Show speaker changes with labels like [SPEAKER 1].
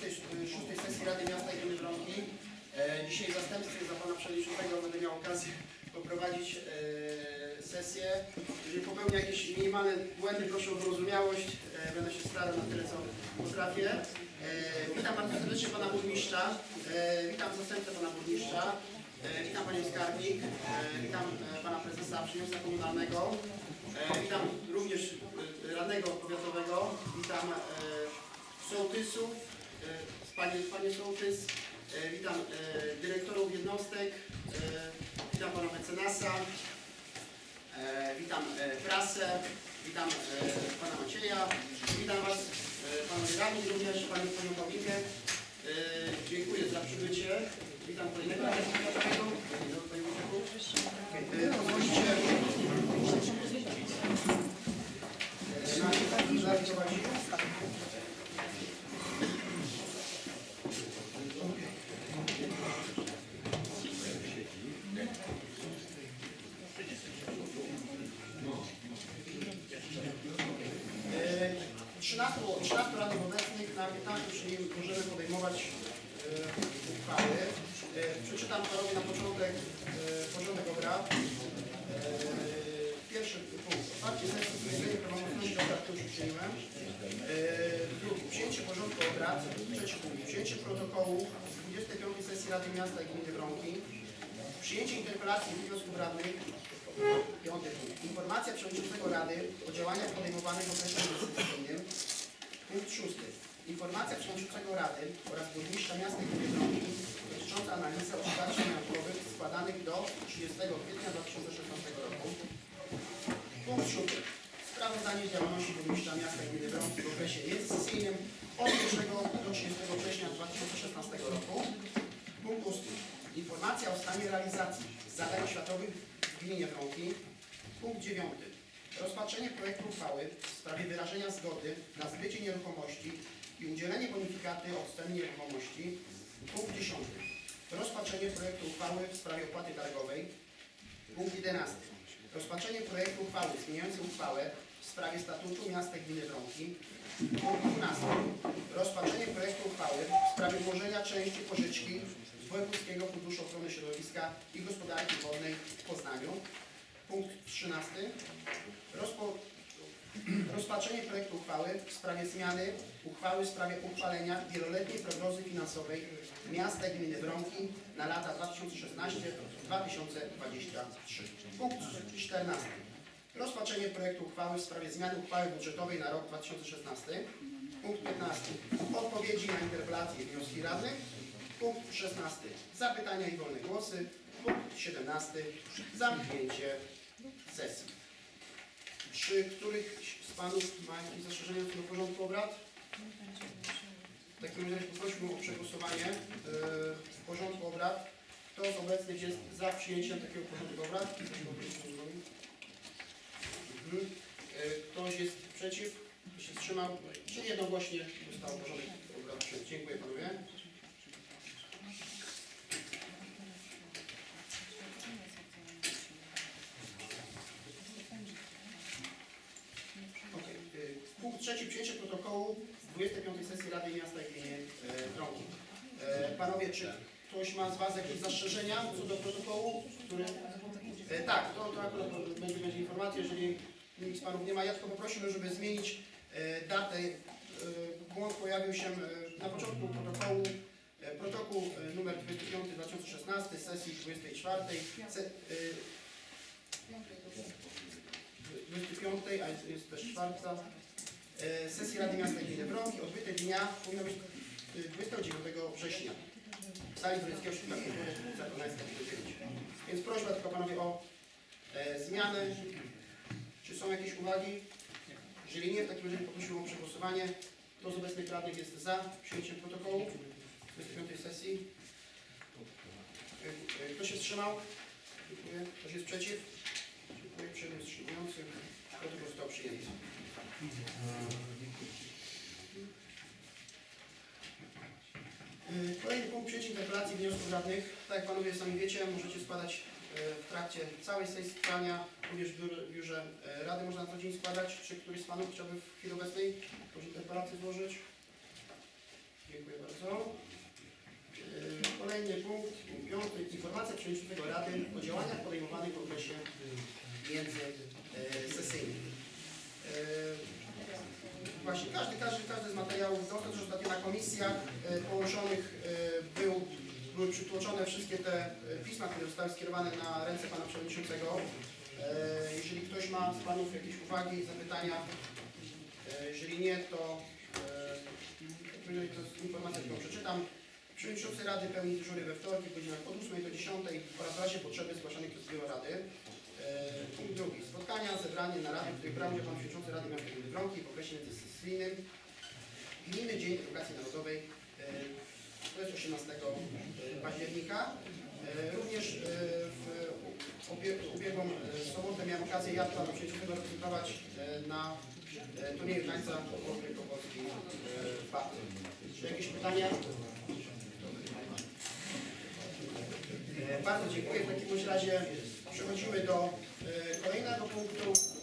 [SPEAKER 1] 26 sesji Rady Miasta i Gminy Wronki. E, Dzisiaj w zastępstwie za Pana Przewodniczącego będę miał okazję poprowadzić e, sesję. Jeżeli popełnię jakieś minimalne błędy, proszę o wyrozumiałość. E, Będę się starał na tyle, co potrafię. Witam bardzo serdecznie Pana Burmistrza. Witam zastępcę Pana Burmistrza. Witam Panią Skarbnik. Witam Pana Prezesa Przyniosła Komunalnego. Witam również radnego powiatowego. Witam sołtysów, panie, panie sołtys. E, Witam e, dyrektorów jednostek. E, Witam pana mecenasa. E, Witam e, prasę. Witam e, pana Macieja. Witam was, e, panowie radni również, panią, panią Paulinkę. E, Dziękuję za przybycie. Witam kolejnego radnego. E, e, 13, 13 radnych obecnych na 15 czyli możemy podejmować e, uchwały. E, Przeczytam panowie na początek e, porządek obrad. Pierwszy punkt. Otwarcie sesji stwierdzenie prawomocności obrad, który już przyjęłem. Drugi. Przyjęcie porządku obrad. Trzeci punkt. Przyjęcie protokołu z 25 sesji Rady Miasta i Gminy Wronki. Przyjęcie interpelacji i wniosków radnych. Piąty punkt. Informacja przewodniczącego Rady o działaniach podejmowanych w okresie inwestycyjnym. Punkt szósty. Informacja przewodniczącego Rady oraz burmistrza miasta i gminy Wronki dotycząca analizy oświadczeń majątkowych składanych do 30 kwietnia 2016 roku. Punkt siódmy. Sprawozdanie z działalności burmistrza miasta gminy Wronki w okresie międzysesyjnym od 1 do 30 września 2016 roku. Punkt ósmy. Informacja o stanie realizacji zadań oświatowych w gminie Wronki. Punkt dziewiąty. Rozpatrzenie projektu uchwały w sprawie wyrażenia zgody na zbycie nieruchomości i udzielenie bonifikaty od cen nieruchomości. Punkt dziesiąty. Rozpatrzenie projektu uchwały w sprawie opłaty targowej. Punkt 11. Rozpatrzenie projektu uchwały zmieniającej uchwałę w sprawie statutu miasta gminy Wronki. Punkt 12. Rozpatrzenie projektu uchwały w sprawie umorzenia części pożyczki Wojewódzkiego Funduszu Ochrony Środowiska i Gospodarki Wodnej w Poznaniu. Punkt 13. Rozpo... Rozpatrzenie projektu uchwały w sprawie zmiany uchwały w sprawie uchwalenia wieloletniej prognozy finansowej miasta i gminy Wronki na lata 2016-2023. Punkt 14. Rozpatrzenie projektu uchwały w sprawie zmiany uchwały budżetowej na rok 2016. Punkt 15. Odpowiedzi na interpelacje i wnioski radnych. Punkt 16. Zapytania i wolne głosy. Punkt 17. Zamknięcie sesji. Czy których z Panów ma jakieś zastrzeżenia do porządku obrad? W takim razie poprosimy o przegłosowanie yy, porządku obrad. Kto z obecnych jest za przyjęciem takiego porządku obrad? Mhm. Yy, Ktoś jest przeciw? Ktoś się wstrzymał? Czyli jednogłośnie został porządek obrad. Dziękuję Panowie. Okej. y, Punkt trzeci. Przyjęcie protokołu z 25 sesji Rady Miasta i Gminy e, Wronki. E, Panowie, czy ktoś ma z Was jakieś zastrzeżenia co do protokołu? Który... E, tak, to, to akurat będzie, będzie informacja, jeżeli nikt z Panów nie ma. Ja tylko poprosimy, żeby zmienić e, datę. E, Błąd pojawił się e, na początku protokołu. E, Protokół e, numer 25 2016 sesji 24. Se, e, 25, a jest, jest też czwarta, e, sesji Rady Miasta Gminy Wronki odbyte dnia powinno być e, 29 września w sali Tureckiego Szpitala Kultury ulica Konańska 9. Więc prośba tylko Panowie o e, zmianę. Czy są jakieś uwagi? Jeżeli nie, w takim razie poprosimy o przegłosowanie. Kto z obecnych radnych jest za przyjęciem protokołu 25 sesji? E, e, Kto się wstrzymał? Dziękuję. Ktoś jest przeciw? Dziękuję. Wstrzymujący. Protokół został przyjęty. Y, Kolejny punkt przyjęcie interpelacji wniosków radnych. Tak jak Panowie sami wiecie, możecie składać y, w trakcie całej sesji spotkania, również w biurze, y, Rady można na co dzień składać. Czy któryś z Panów chciałby w chwili obecnej jakąś interpelację złożyć? Dziękuję bardzo. punkt, punkt piąty. Informacja przewodniczącego Rady o działaniach podejmowanych w okresie międzysesyjnym. E, Właśnie, każdy, każdy, każdy z materiałów dostał, też ostatnio na komisjach e, połączonych e, był, były przytłoczone wszystkie te e, pisma, które zostały skierowane na ręce Pana Przewodniczącego. E, Jeżeli ktoś ma z Panów jakieś uwagi, zapytania, e, jeżeli nie, to, e, to jest informacja, którą przeczytam. Przewodniczący Rady pełni dyżury we wtorki w godzinach od 8 do 10 oraz w razie potrzeby zgłaszanych Biuro Rady. E, Punkt drugi. Spotkania, zebranie, narady, w których brał Pan Przewodniczący Rady Miasta Gminy Wronki w okresie międzysesyjnym. Gminny Dzień Edukacji Narodowej. e, To jest 18 października. E, Również e, w ubie- ubiegłą sobotę miałem okazję ja Pana Przewodniczącego reprezentować na turnieju tańca Polskiej Baty. Czy jakieś pytania? Bardzo dziękuję. W takim razie przechodzimy do e, kolejnego punktu.